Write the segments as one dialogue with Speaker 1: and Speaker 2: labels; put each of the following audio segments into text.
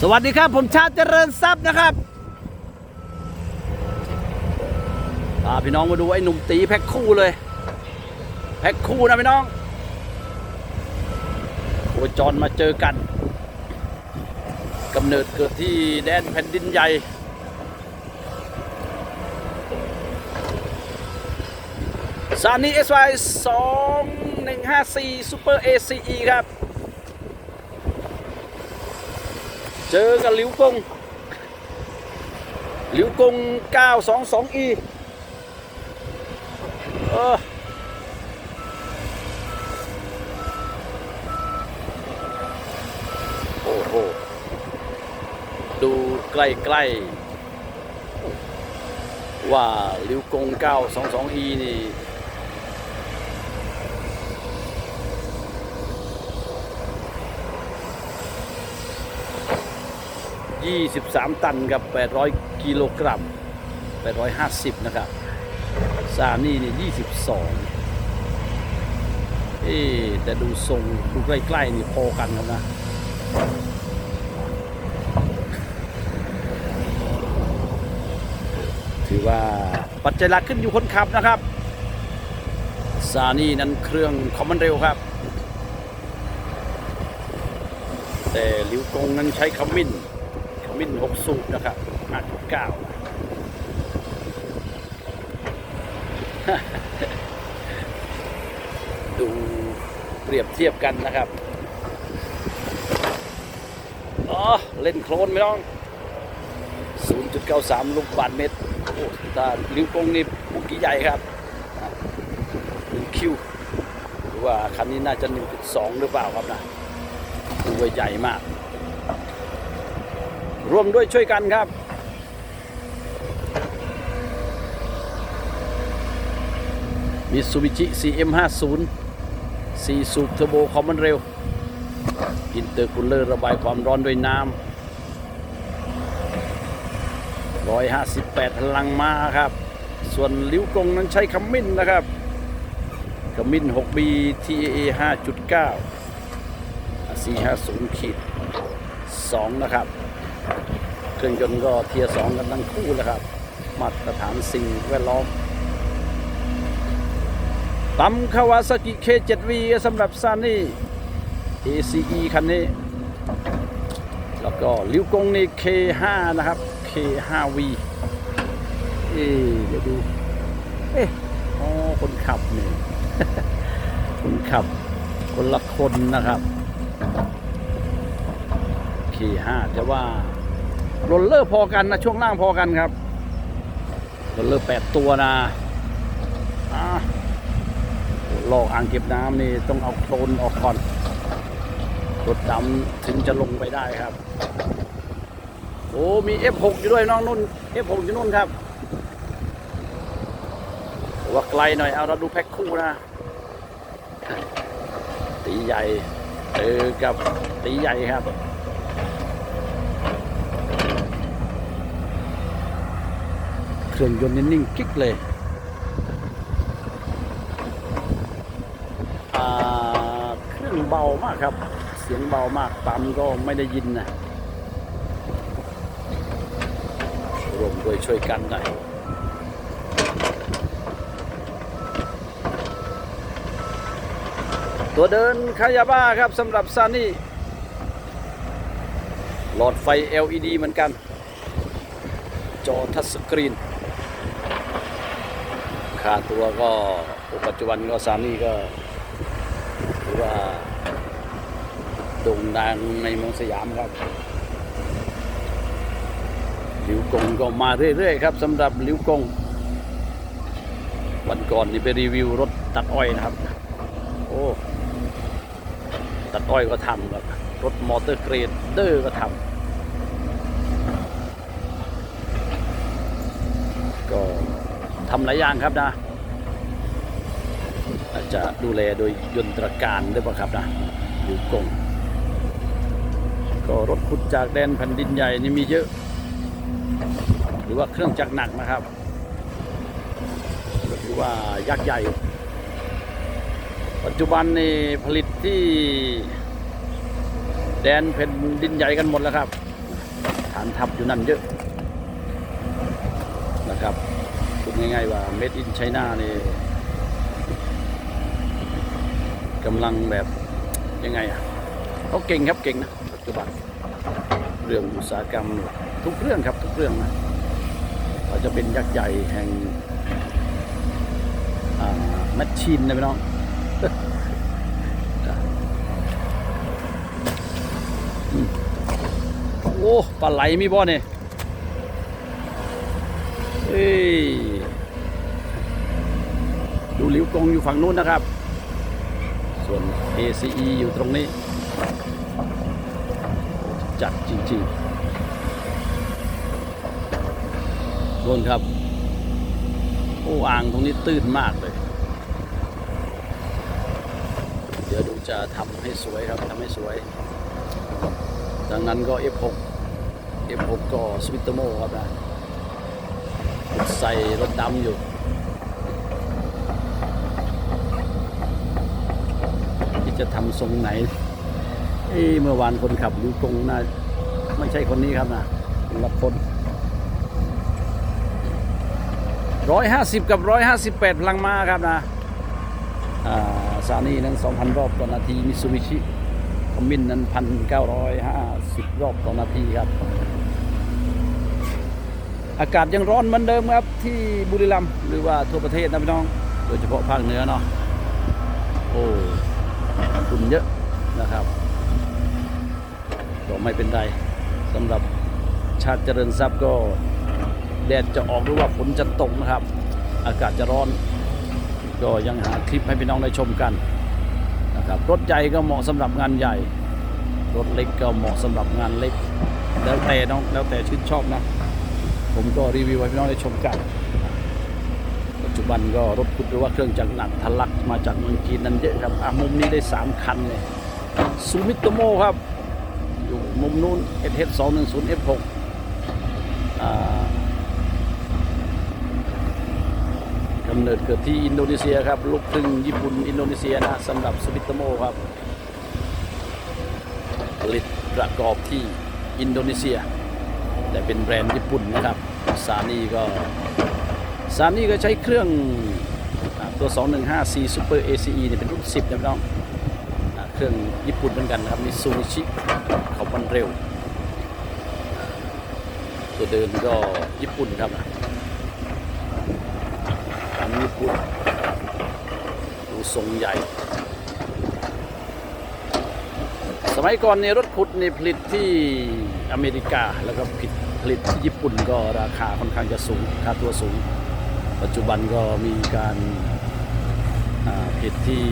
Speaker 1: สวัสดีครับ ผมชาติเจริญทรัพย์นะครับพาพี่น้องมาดูไอ้หนุ่มตีแพ็คคู่เลย แพ็คคู่นะพี่น้องโคจรมาเจอกันกำเนิดเกิดที่แดนแผ่นดินใหญ่ซานี SY 2154 Super ACE ครับ เจอกับลิวกงลิวกง 922E เออโอ้โห ดูใกล้ๆว่าลิวกง 922E นี่ 23 ตันกับ 800 กิโลกรัม 850 นะครับ ซานี่นี่ 22 เอ๊แต่ดูทรงดูใกล้ ๆ นี่พอกันครับนะ ถือว่าปัจจัยหลักขึ้นอยู่คนขับนะครับ ซานี่นั้นเครื่องคอมมันเร็วครับแต่หลิวกงนั้นใช้ขมิ้น มิ้นหกสูบนะครับห้าจุดเก้าดูเปรียบเทียบกันนะครับ อ๋อ เล่นโคลนไม่ต้อง 0.93 ลูกบาทเมตร โอ้ตาลิ้วกงนี่ปุกกี้ใหญ่ครับหนึ่งคิวหรือว่าคันนี้น่าจะ 1.2 หรือเปล่าครับนะดูว่าใหญ่มาก ร่วมด้วยช่วยกันครับมิตซูบิชิ CM50 4 สูบเทอร์โบคอมมันเร็ว อินเตอร์คูลเลอร์ระบายความร้อนด้วยน้ำ158พลังม้าครับ ส่วนลิ้วกงนั้นใช้ขมิ้นนะครับ ขมิ้น 6B TAA 5.9 450ขีด2นะครับ เครื่องยนต์ก็เทียร์สองกันทั้งคู่แล้วครับ มาตรฐานสิ่งแวดล้อมปั๊มคาวาซากิ K7V สำหรับซานี่ ACE คันนี้ แล้วก็ลิวกงนี่ K5 นะครับ K5V เอ๊ะเดี๋ยวดู เอ๊ะอ๋อคนขับนี่ คนขับ คนละคนนะครับ K5 แต่ว่า โรลเลอร์พอกันนะช่วงล่างพอกันครับโรลเลอร์แปดตัวนะลอกอ่างเก็บน้ำนี่ต้องเอาโคลนออกก่อนรถดำถึงจะลงไปได้ครับ โอ้มี F6 อยู่ด้วยน้องนุ่น F6 อยู่นุ่นครับว่าไกลหน่อยเอาเราดูแพ็คคู่นะ ตีใหญ่เจอกับตีใหญ่ครับ เครื่องยนต์นิ่งกิ๊กเลยเครื่องเบามากครับ เสียงเบามากปั๊มก็ไม่ได้ยินนะรวมด้วยช่วยกันหน่อยตัวเดินคายาบ้าครับสำหรับซานี่หลอดไฟ LED เหมือนกัน จอทัชสกรีน ค่าตัวก็ปัจจุบันก็ซานี่ก็ถือว่าโด่งดังในเมืองสยามครับหลิวกงก็มาเรื่อยๆครับสำหรับหลิวกง วันก่อนนี่ไปรีวิวรถตัดอ้อยนะครับ โอ้ตัดอ้อยก็ทำครับรถมอเตอร์เกรดเดอร์ก็ทำก็ทำหลายอย่างครับนะ อาจจะดูแลโดยยนตรการด้วยป่ะครับนะอยู่กงก็รถขุดจากแดนแผ่นดินใหญ่นี่มีเยอะ หรือว่าเครื่องจักรหนักนะครับก็ถือว่ายักษ์ใหญ่ ปัจจุบันนี่ผลิตที่แดนแผ่นดินใหญ่กันหมดแล้วครับ ฐานทัพอยู่นั่นเยอะนะครับพูดง่ายๆว่า made in China นี่ กำลังแบบยังไงอะเขาเก่งครับเก่งนะปัจจุบันเรื่องอุตสาหกรรมทุกเรื่องครับทุกเรื่องนะเขาจะเป็นยักษ์ใหญ่แห่งแมชชีนนะพี่น้องโอ้ปลาไหลมีบ่เนี่ยเฮ้ยดูหลิวกงอยู่ฝั่งนู้นนะครับ ACE อยู่ตรงนี้ จัดจริงๆนนครับ โอ้อ่างตรงนี้ตื้นมากเลย เดี๋ยวดูจะทำให้สวยครับทำให้สวย ดังนั้นก็ F6 F6 ก็สวิตเตอร์โมครับนะใส่รถดำอยู่ จะทำทรงไหนเอ้เมื่อวานคนขับอยู่ตรงน่าไม่ใช่คนนี้ครับนะคนละคนร้อยห้าสิบกับร้อยห้าสิบแปดพลังมาครับนะอ่าซานี่นั้นสองพันรอบต่อนาทีมิซูบิชิคอมมินนั้นพันเก้าร้อยห้าสิบรอบต่อนาทีครับ อากาศยังร้อนเหมือนเดิมครับ ที่บุรีรัมย์หรือว่าทั่วประเทศนะพี่น้อง โดยเฉพาะภาคเหนือเนาะโอ้ ฝุ่นเยอะนะครับก็ไม่เป็นไรสำหรับชาติเจริญทรัพย์ก็แดดจะออกหรือว่าฝนจะตกนะครับ อากาศจะร้อน ก็ยังหาคลิปให้พี่น้องได้ชมกันนะครับรถใหญ่ก็เหมาะสำหรับงานใหญ่ รถเล็กก็เหมาะสำหรับงานเล็ก แล้วแต่น้องแล้วแต่ชื่นชอบนะ ผมก็รีวิวให้พี่น้องได้ชมกัน จจุบันก็รถขุดหรือว่าเครื่องจักรหนักทะลักมาจากเมืองจีนนั้นเยอะครับอะมุมนี้ได้ 3 คันเลยซูมิโตโมครับ อยู่มุมนู้น SH 2 1 0 F6 อ่ากำเนิดเกิดที่อินโดนีเซียครับ ลูกครึ่งญี่ปุ่นอินโดนีเซียนะสำหรับซูมิโตโมครับผลิตประกอบที่อินโดนีเซีย แต่เป็นแบรนด์ญี่ปุ่นนะครับซานี่ก็ ซามนี่ก็ใช้เครื่องตัว 215C Super ACE เนี่ยเป็นรุ่น 10 นะพี่น้องเครื่องญี่ปุ่นเหมือนกันนะครับมิซูบิชิเขามันเร็ว ตัวเดินก็ญี่ปุ่นครับทำญี่ปุ่นดูทรงใหญ่ สมัยก่อนเนี่ยรถขุดเนี่ยผลิตที่อเมริกาแล้วก็ผิดผลิตที่ญี่ปุ่นก็ราคาค่อนข้างจะสูงค่าตัวสูง ปัจจุบันก็มีการอ่าผลิตที่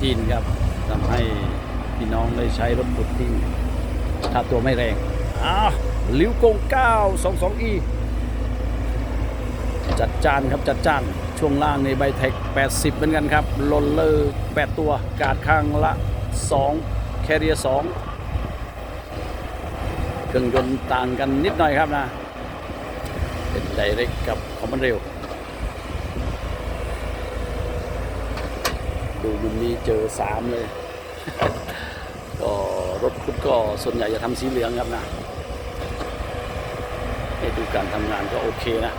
Speaker 1: จีนครับทำให้พี่น้องได้ใช้รถขุดที่ค่าตัวไม่แรงอ้าวลิวโกง9 22 e จัดจานครับจัดจานช่วงล่างในใบเทค 80 เหมือนกันครับลนเลอร์8ตัว กาดข้างละ 2 แคเรียสองเครื่องยนต์ต่างกันนิดหน่อยครับนะ เป็นไดเรกกับคอมมันเร็ว ดูมุมนี้เจอสามเลย ก็รถคุดก็ส่วนใหญ่จะทำสีเหลืองครับนะให้ดูการทำงานก็โอเคนะ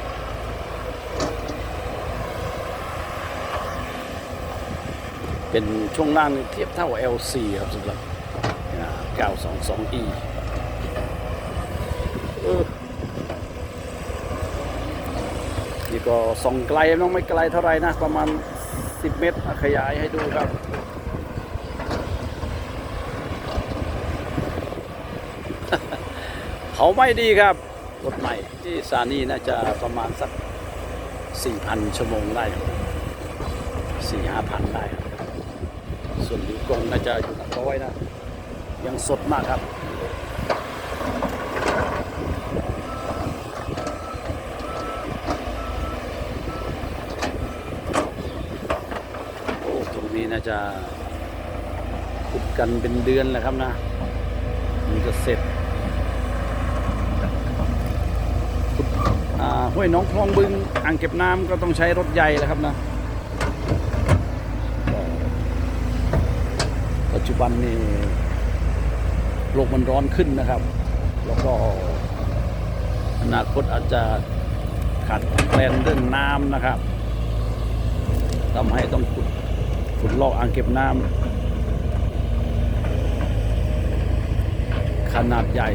Speaker 1: เป็นช่วงล่างเทียบเท่า L4 ครับสำหรับ 922e นี่ก็ส่องไกลน้องไม่ไกลเท่าไหร่นะ ประมาณ 10 เมตรขยายให้ดูครับ เขาไม่ดีครับรถใหม่ที่ซานีน่าจะประมาณสัก 4,000 ชั่วโมงได้4-5,000ได้ครับส่วนลิวกงน่าจะอยู่ร้อยนะ ยังสดมากครับ โอ้ ตรงนี้น่า จะขุดกันเป็นเดือนแล้วครับนะ มันจะเสร็จขุดอ่าห้วยน้องคลองบึงอ่างเก็บน้ำก็ต้องใช้รถใหญ่แล้วครับนะ ปัจจุบันนี่โลกมันร้อนขึ้นนะครับ แล้วก็อนาคตอาจจะขาดแคลนเรื่องน้ำนะครับทำให้ต้องขุด ขุดลอกอ่างเก็บน้ำขนาดใหญ่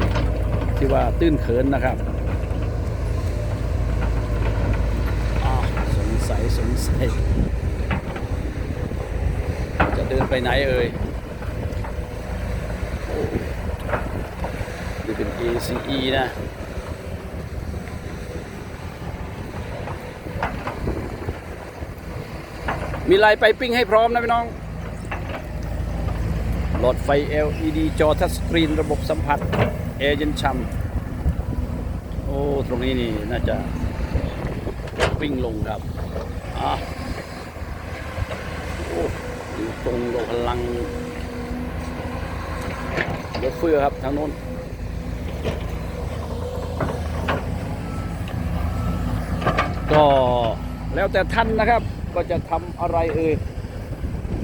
Speaker 1: ที่ว่าตื้นเขินนะครับสงสัยสงสัย จะเดินไปไหนเอ่ยนี่เป็น ACE นะ มีลน์ไปปิ้งให้พร้อมนะพี่น้อง หลอดไฟ LED จอทัชสกรีนระบบสัมผัสแอร์เย็นช่ำโอ้ ตรงนี้นี่น่าจะปิ้งลงครับอะโอ้ยตรงโลพลังรถเฟือครับ ทางโน้นก็แล้วแต่ท่านนะครับ ก็จะทำอะไรเอ่ย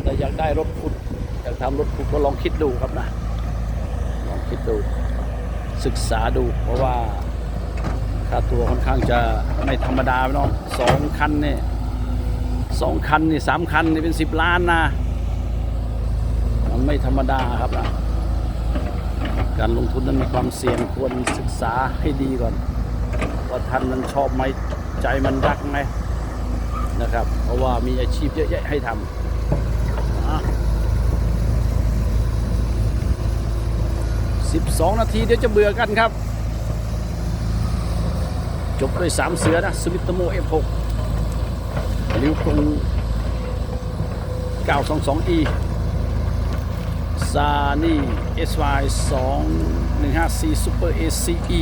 Speaker 1: แต่อยากได้รถขุดอยากทำรถขุดก็ลองคิดดูครับนะลองคิดดูศึกษาดู เพราะว่าค่าตัวค่อนข้างจะไม่ธรรมดาพี่น้องสองคันเนี่ยสองคันนี่สามคันนี่เป็นสิบล้านนะมันไม่ธรรมดาครับนะการลงทุนนั้นมีความเสี่ยงควรศึกษาให้ดีก่อน ว่าท่านนั้นชอบไหมใจมันรักไหม นะครับ เพราะว่ามีอาชีพเยอะแยะให้ทำอะ12นาทีเดี๋ยวจะเบื่อกันครับ จบด้วย3เสือนะสมิตโม F6 ลิวคง 922E ซานี่ SY 2154 Super ACE